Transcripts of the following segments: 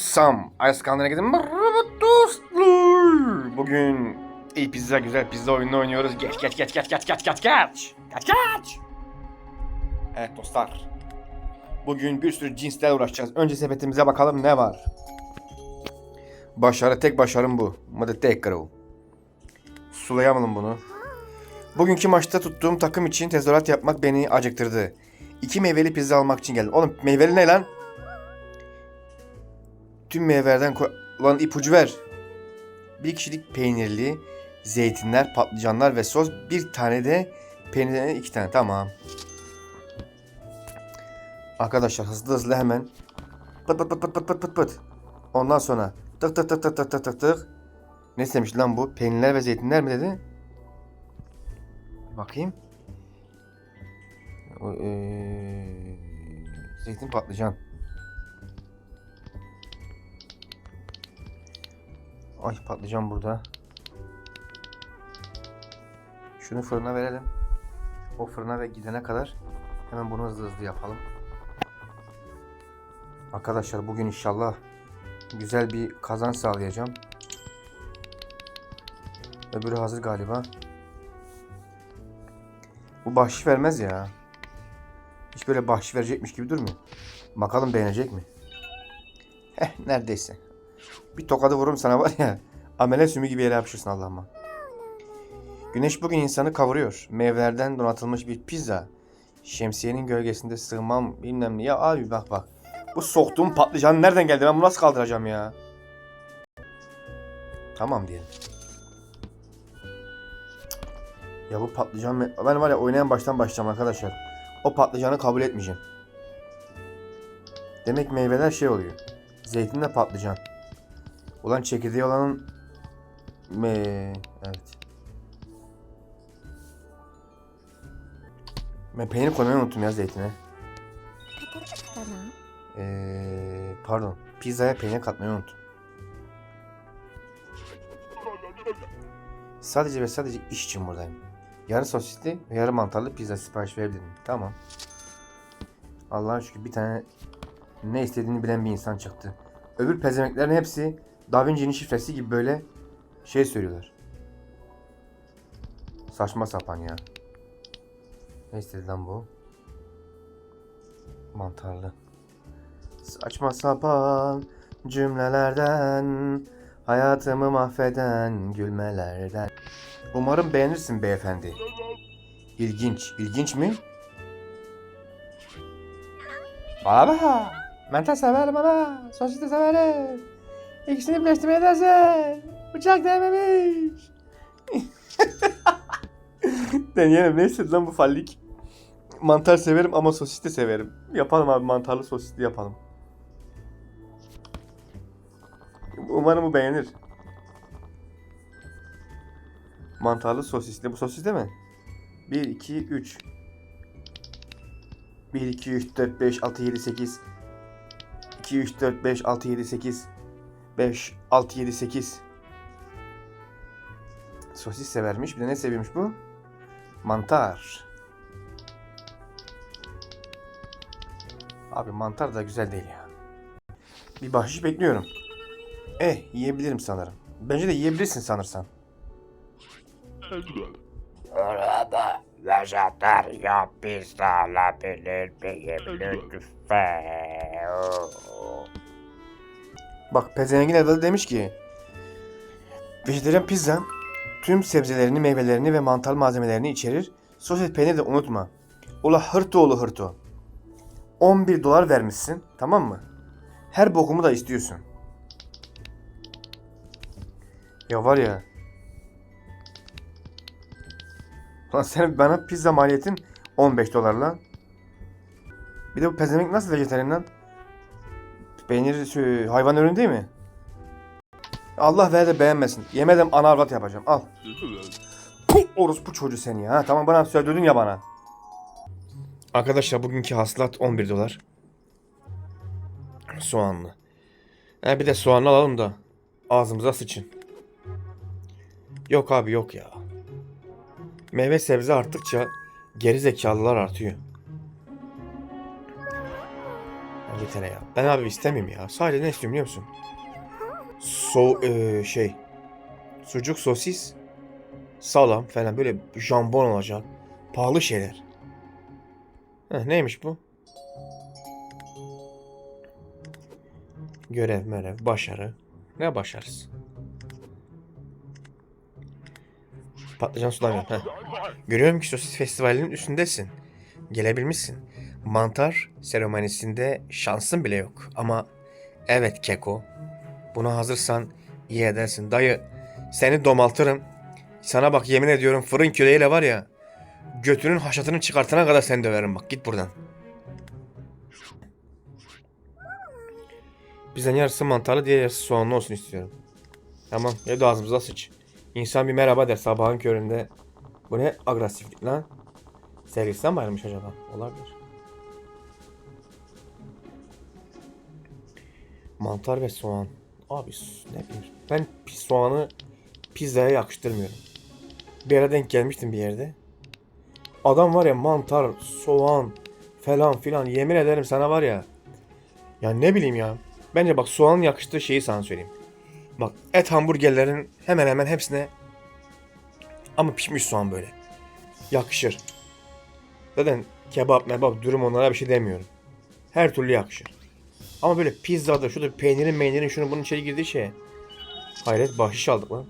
Sam Ayaskan'dan herkese merhaba dostlar. Bugün iyi pizza güzel pizza oyununu oynuyoruz. Geç geç geç geç geç geç geç geç. Geç geç. Evet dostlar. Bugün bir sürü cinslerle uğraşacağız. Önce sepetimize bakalım ne var. Başarı tek başarım bu. Hadi tek karo. Sulayalım bunu. Bugünkü maçta tuttuğum takım için tezahürat yapmak beni acıktırdı. İki meyveli pizza almak için geldim. Oğlum meyveli ne lan? Tüm meyvelerden koy... Ulan ipucu ver. Bir kişilik peynirli, zeytinler, patlıcanlar ve sos. Bir tane de peynirden iki tane. Tamam. Arkadaşlar hızlı hızlı hemen pıt pıt pıt pıt pıt pıt pıt pıt. Ondan sonra tık tık tık tık tık tık tık tık. Ne istemiş lan bu? Peynirler ve zeytinler mi dedi? Bakayım. O, eee, zeytin patlıcan. Ay patlıcan burada. Şunu fırına verelim. O fırına ve gidene kadar hemen bunu hızlı hızlı yapalım. Arkadaşlar bugün inşallah güzel bir kazanç sağlayacağım. Öbürü hazır galiba. Bu bahşiş vermez ya. Hiç böyle bahşiş verecekmiş gibi durmuyor. Bakalım beğenecek mi? Heh neredeyse. Bir tokadı vururum sana var ya. Amele sümü gibi yere yapışırsın Allah'ıma. Güneş bugün insanı kavuruyor. Meyvelerden donatılmış bir pizza. Şemsiyenin gölgesinde sığmam bilmem ne. Ya abi bak bak. Bu soktuğum patlıcan nereden geldi? Ben bunu nasıl kaldıracağım ya? Tamam diyelim. Ya bu patlıcan ben var ya oynayan baştan başlayacağım arkadaşlar. O patlıcanı kabul etmeyeceğim. Demek meyveler şey oluyor. Zeytinle patlıcan. Ulan çekirdeği olanın me evet. Ben peynir koymayı unuttum ya zeytine. Ee, pardon. Pizzaya peynir katmayı unuttum. Sadece ve sadece iş için buradayım. Yarı sosisli ve yarı mantarlı pizza sipariş verebilirim. Tamam. Allah'a şükür bir tane ne istediğini bilen bir insan çıktı. Öbür pezemeklerin hepsi Da Vinci'nin şifresi gibi böyle şey söylüyorlar. Saçma sapan ya. Ne istedi lan bu? Mantarlı. Saçma sapan cümlelerden Hayatımı mahveden gülmelerden Umarım beğenirsin beyefendi. İlginç. İlginç mi? Baba! Mantar severim ama sosis de severim. İkisini birleştirmeye dersin. Bıçak değmemiş. Deneyelim. Neyse lan bu fallik. Mantar severim ama sosis de severim. Yapalım abi mantarlı sosisli yapalım. Umarım bu beğenir. Mantarlı sosisli. Bu sosis değil mi? 1, 2, 3. 1, 2, 3, 4, 5, 6, 7, 8. 2, 3, 4, 5, 6, 7, 8. 5, 6, 7, 8. Sosis severmiş. Bir de ne seviyormuş bu? Mantar. Abi mantar da güzel değil ya. Bir bahşiş bekliyorum. Eh yiyebilirim sanırım. Bence de yiyebilirsin sanırsan. Orada vejetaryen pizza alabilir miyim lütfen? Bak pezevengin adı demiş ki Vejetaryen pizza tüm sebzelerini, meyvelerini ve mantar malzemelerini içerir. Sosis peyniri de unutma. Ula hırto oğlu hırto. 11 dolar vermişsin tamam mı? Her bokumu da istiyorsun. Ya var ya. Lan sen bana pizza maliyetin 15 dolar lan. Bir de bu pezevenk nasıl vejetaryen lan? Peynir şu, hayvan ürünü değil mi? Allah ver de beğenmesin. Yemeden ana avrat yapacağım. Al. Puh, orospu çocuğu seni ya. Tamam bana söyledin ya bana. Arkadaşlar bugünkü hasılat 11 dolar. Soğanlı. Ha, bir de soğanlı alalım da ağzımıza sıçın. Yok abi yok ya. Meyve sebze arttıkça geri zekalılar artıyor. Ya. Ben abi istemeyeyim ya. Sadece ne istiyorum biliyor musun? So eee, şey. Sucuk, sosis, salam falan böyle jambon olacak. Pahalı şeyler. Heh, neymiş bu? Görev, merev, başarı. Ne başarısı? Patlıcan. Heh. Görüyorum ki sosis festivalinin üstündesin. Gelebilmişsin. Mantar seremonisinde şansın bile yok. Ama evet Keko. Buna hazırsan iyi edersin. Dayı seni domaltırım. Sana bak yemin ediyorum fırın küreğiyle var ya. Götünün haşatını çıkartana kadar seni döverim bak. Git buradan. Bizden yarısı mantarlı diğer yarısı soğanlı olsun istiyorum. Tamam ya da ağzımıza sıç. İnsan bir merhaba der sabahın köründe. Bu ne agresiflik lan? Sevgilisinden mi ayrılmış acaba? Olabilir. Mantar ve soğan. Abi ne bileyim. Ben soğanı pizzaya yakıştırmıyorum. Bir ara denk gelmiştim bir yerde. Adam var ya mantar, soğan falan filan yemin ederim sana var ya. Ya ne bileyim ya. Bence bak soğanın yakıştığı şeyi sana söyleyeyim. Bak et hamburgerlerin hemen hemen hepsine ama pişmiş soğan böyle. Yakışır. Zaten kebap mebap dürüm onlara bir şey demiyorum. Her türlü yakışır. Ama böyle pizzada şurada peynirin meynirin şunu bunun içeri girdiği şey. Hayret bahşiş aldık lan.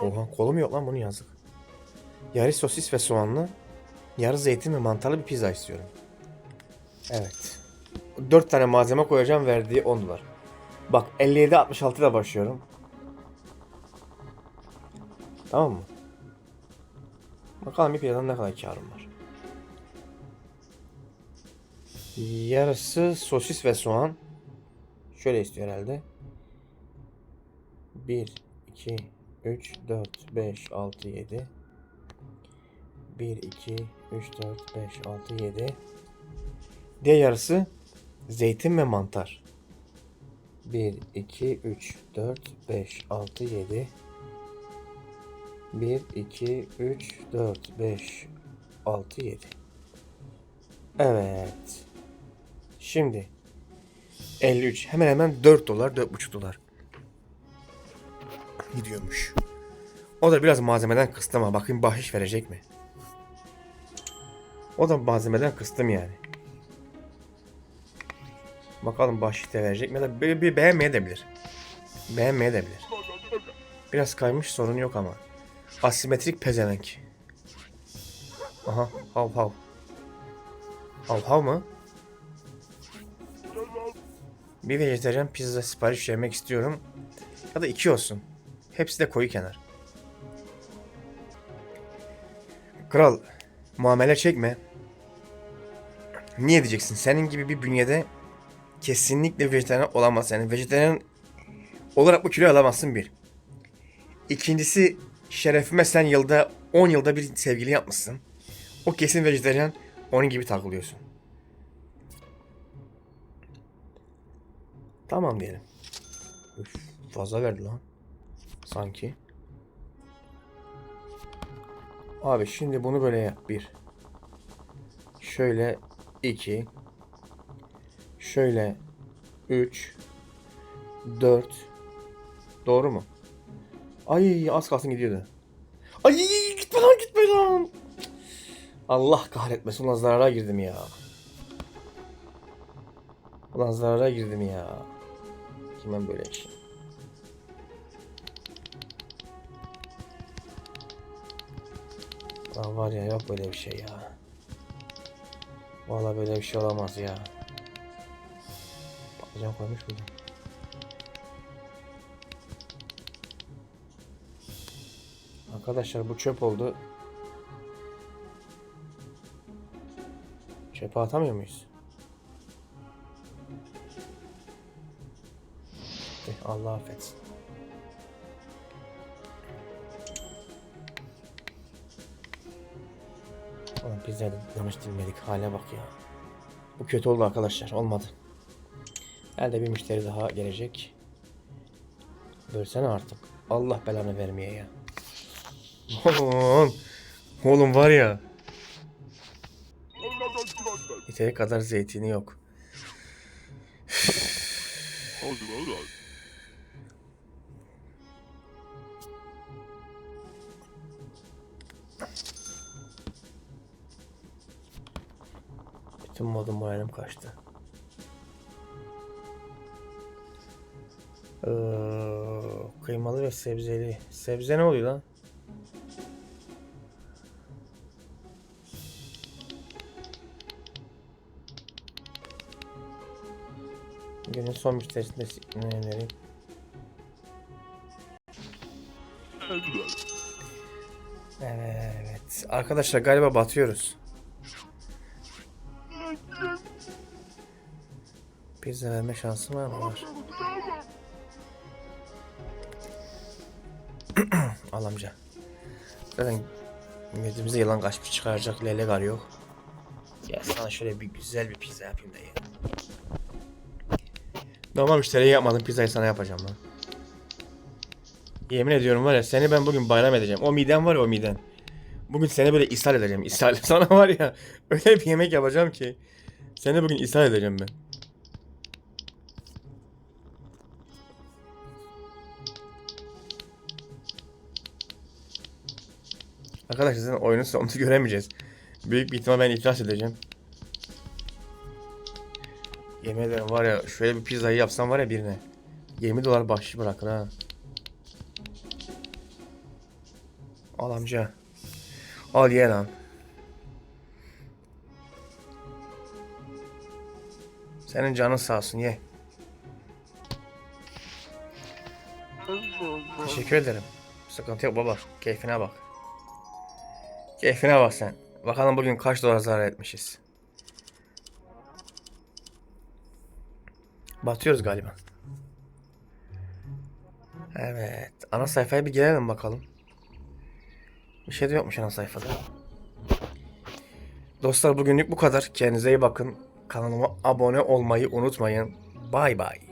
Oha kolum yok lan bunu yazdık. Yarı sosis ve soğanlı, yarı zeytin ve mantarlı bir pizza istiyorum. Evet. 4 tane malzeme koyacağım verdiği 10 dolar. Bak 57-66'da başlıyorum. Tamam mı? Bakalım bir pizzadan ne kadar karım var. Yarısı sosis ve soğan. Şöyle istiyor herhalde. 1, 2, 3, 4, 5, 6, 7. 1, 2, 3, 4, 5, 6, 7. Diğer yarısı zeytin ve mantar. 1, 2, 3, 4, 5, 6, 7. 1, 2, 3, 4, 5, 6, 7. Evet. Şimdi 53 hemen hemen 4 dolar 4,5 dolar gidiyormuş. O da biraz malzemeden kıstım ama bakayım bahşiş verecek mi? O da malzemeden kıstım yani. Bakalım bahşiş de verecek mi ya da bir, bir beğenmeye de bilir. Beğenmeye de bilir. Biraz kaymış sorun yok ama. Asimetrik pezevenk. Aha hav hav. Hav hav mı? Bir vejetaryen pizza sipariş vermek istiyorum. Ya da iki olsun. Hepsi de koyu kenar. Kral, muamele çekme. Niye diyeceksin? Senin gibi bir bünyede kesinlikle vejetaryen olamaz. Yani vejetaryen olarak bu kiloyu alamazsın bir. İkincisi şerefime sen yılda 10 yılda bir sevgili yapmışsın. O kesin vejetaryen onun gibi takılıyorsun. Tamam diyelim. Üf, fazla verdi lan. Sanki. Abi şimdi bunu böyle yap. Bir. Şöyle iki. Şöyle üç. Dört. Doğru mu? Ay az kalsın gidiyordu. Ay gitme lan gitme lan. Allah kahretmesin ulan zarara girdim ya. Ulan zarara girdim ya. Kimden böyle şey? Lan var ya yok böyle bir şey ya. Vallahi böyle bir şey olamaz ya. Patlıcan koymuş muydu? Arkadaşlar bu çöp oldu. Çöpe atamıyor muyuz? Allah affetsin. Oğlum biz de yanlış dinledik. Hale bak ya. Bu kötü oldu arkadaşlar. Olmadı. Herhalde bir müşteri daha gelecek. Bölsene artık. Allah belanı vermeye ya. Oğlum, oğlum var ya. Yeteri kadar zeytini yok. Bütün modum moralim kaçtı. Ee, kıymalı ve sebzeli. Sebze ne oluyor lan? Günün son müşterisinde ne önereyim? Evet. Arkadaşlar galiba batıyoruz. Pizza verme şansı var mı? Var. Al amca. Zaten gözümüze yılan kaçmış çıkaracak lele gar yok. Ya sana şöyle bir güzel bir pizza yapayım da ya. Normal müşteriye yapmadım pizzayı sana yapacağım lan. Yemin ediyorum var ya seni ben bugün bayram edeceğim. O miden var ya o miden. Bugün seni böyle ishal edeceğim. ishal. Sana var ya öyle bir yemek yapacağım ki. Seni bugün ishal edeceğim ben. Arkadaşlar zaten oyunun sonunu göremeyeceğiz. Büyük bir ihtimal ben iflas edeceğim. Yemin ederim var ya şöyle bir pizzayı yapsam var ya birine. 20 dolar bahşiş bırakır ha. Al amca. Al ye lan. Senin canın sağ olsun ye. Teşekkür ederim. Sıkıntı yok baba. Keyfine bak. Keyfine bak sen. Bakalım bugün kaç dolar zarar etmişiz. Batıyoruz galiba. Evet. Ana sayfaya bir girelim bakalım. Bir şey de yokmuş ana sayfada. Dostlar bugünlük bu kadar. Kendinize iyi bakın. Kanalıma abone olmayı unutmayın. Bay bay.